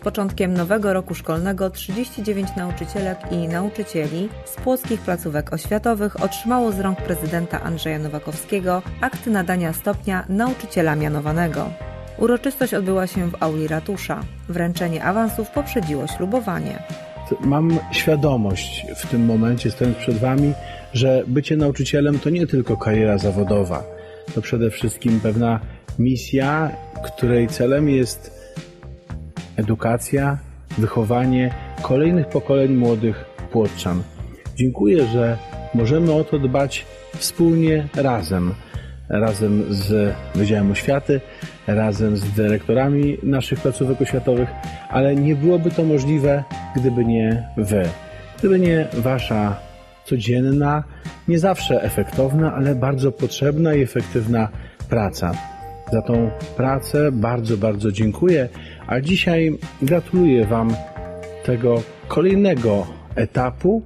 początkiem nowego roku szkolnego 39 nauczycielek i nauczycieli z płockich placówek oświatowych otrzymało z rąk prezydenta Andrzeja Nowakowskiego akty nadania stopnia nauczyciela mianowanego. Uroczystość odbyła się w auli ratusza. Wręczenie awansów poprzedziło ślubowanie. Mam świadomość w tym momencie, stojąc przed Wami, że bycie nauczycielem to nie tylko kariera zawodowa. To przede wszystkim pewna misja, której celem jest edukacja, wychowanie kolejnych pokoleń młodych płotczan. Dziękuję, że możemy o to dbać wspólnie, razem. Razem z Wydziałem Oświaty, razem z dyrektorami naszych placówek oświatowych, ale nie byłoby to możliwe, gdyby nie Wy. Gdyby nie Wasza codzienna, nie zawsze efektowna, ale bardzo potrzebna i efektywna praca. Za tą pracę bardzo, bardzo dziękuję, a dzisiaj gratuluję Wam tego kolejnego etapu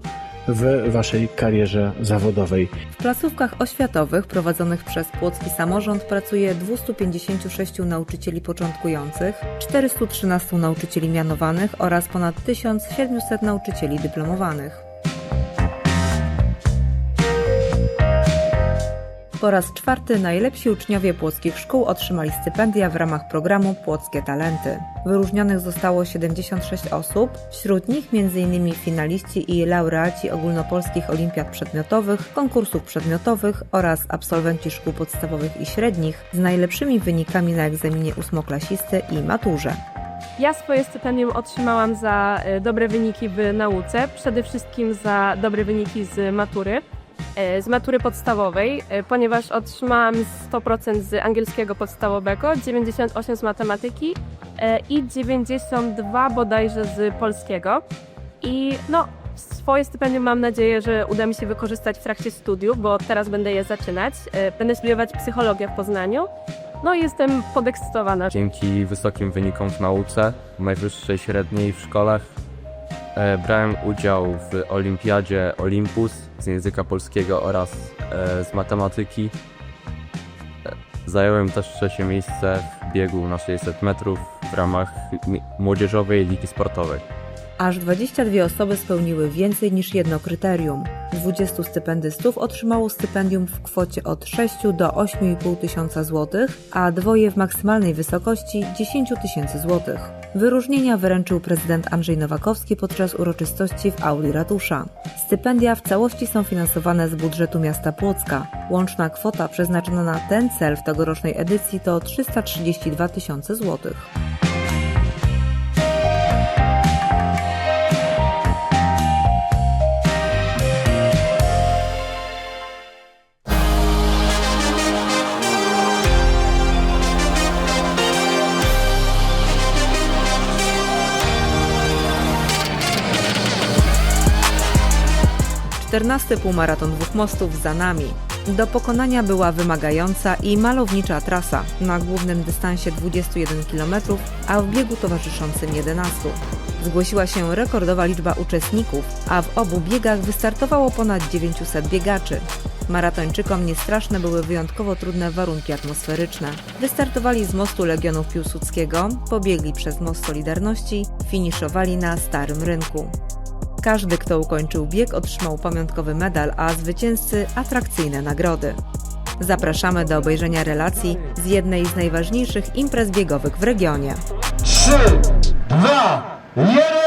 w Waszej karierze zawodowej. W placówkach oświatowych prowadzonych przez Płocki Samorząd pracuje 256 nauczycieli początkujących, 413 nauczycieli mianowanych oraz ponad 1700 nauczycieli dyplomowanych. Po raz czwarty najlepsi uczniowie płockich szkół otrzymali stypendia w ramach programu Płockie Talenty. Wyróżnionych zostało 76 osób, wśród nich m.in. finaliści i laureaci ogólnopolskich olimpiad przedmiotowych, konkursów przedmiotowych oraz absolwenci szkół podstawowych i średnich z najlepszymi wynikami na egzaminie ósmoklasisty i maturze. Ja swoje stypendium otrzymałam za e, dobre wyniki w nauce, przede wszystkim za dobre wyniki z matury, z matury podstawowej, e, ponieważ otrzymałam 100% z angielskiego podstawowego, 98 z matematyki e, i 92 bodajże z polskiego. I no, swoje stypendium mam nadzieję, że uda mi się wykorzystać w trakcie studiów, bo teraz będę je zaczynać. E, Będę studiować psychologię w Poznaniu. No i jestem podekscytowana. Dzięki wysokim wynikom w nauce, najwyższej średniej w szkołach, e, brałem udział w olimpiadzie Olympus z języka polskiego oraz e, z matematyki. E, Zająłem też trzecie miejsce w biegu na 600 metrów w ramach młodzieżowej ligi sportowej. Aż 22 osoby spełniły więcej niż jedno kryterium. 20 stypendystów otrzymało stypendium w kwocie od 6 do 8,5 tysiąca złotych, a dwoje w maksymalnej wysokości 10 tysięcy złotych. Wyróżnienia wręczył prezydent Andrzej Nowakowski podczas uroczystości w auli ratusza. Stypendia w całości są finansowane z budżetu miasta Płocka. Łączna kwota przeznaczona na ten cel w tegorocznej edycji to 332 tysiące złotych. Czternasty półmaraton dwóch mostów za nami. Do pokonania była wymagająca i malownicza trasa na głównym dystansie 21 km, a w biegu towarzyszącym 11. Zgłosiła się rekordowa liczba uczestników, a w obu biegach wystartowało ponad 900 biegaczy. Maratończykom niestraszne były wyjątkowo trudne warunki atmosferyczne. Wystartowali z mostu Legionów Piłsudskiego, pobiegli przez most Solidarności, finiszowali na Starym Rynku. Każdy, kto ukończył bieg, otrzymał pamiątkowy medal, a zwycięzcy atrakcyjne nagrody. Zapraszamy do obejrzenia relacji z jednej z najważniejszych imprez biegowych w regionie. trzy, dwa, jeden.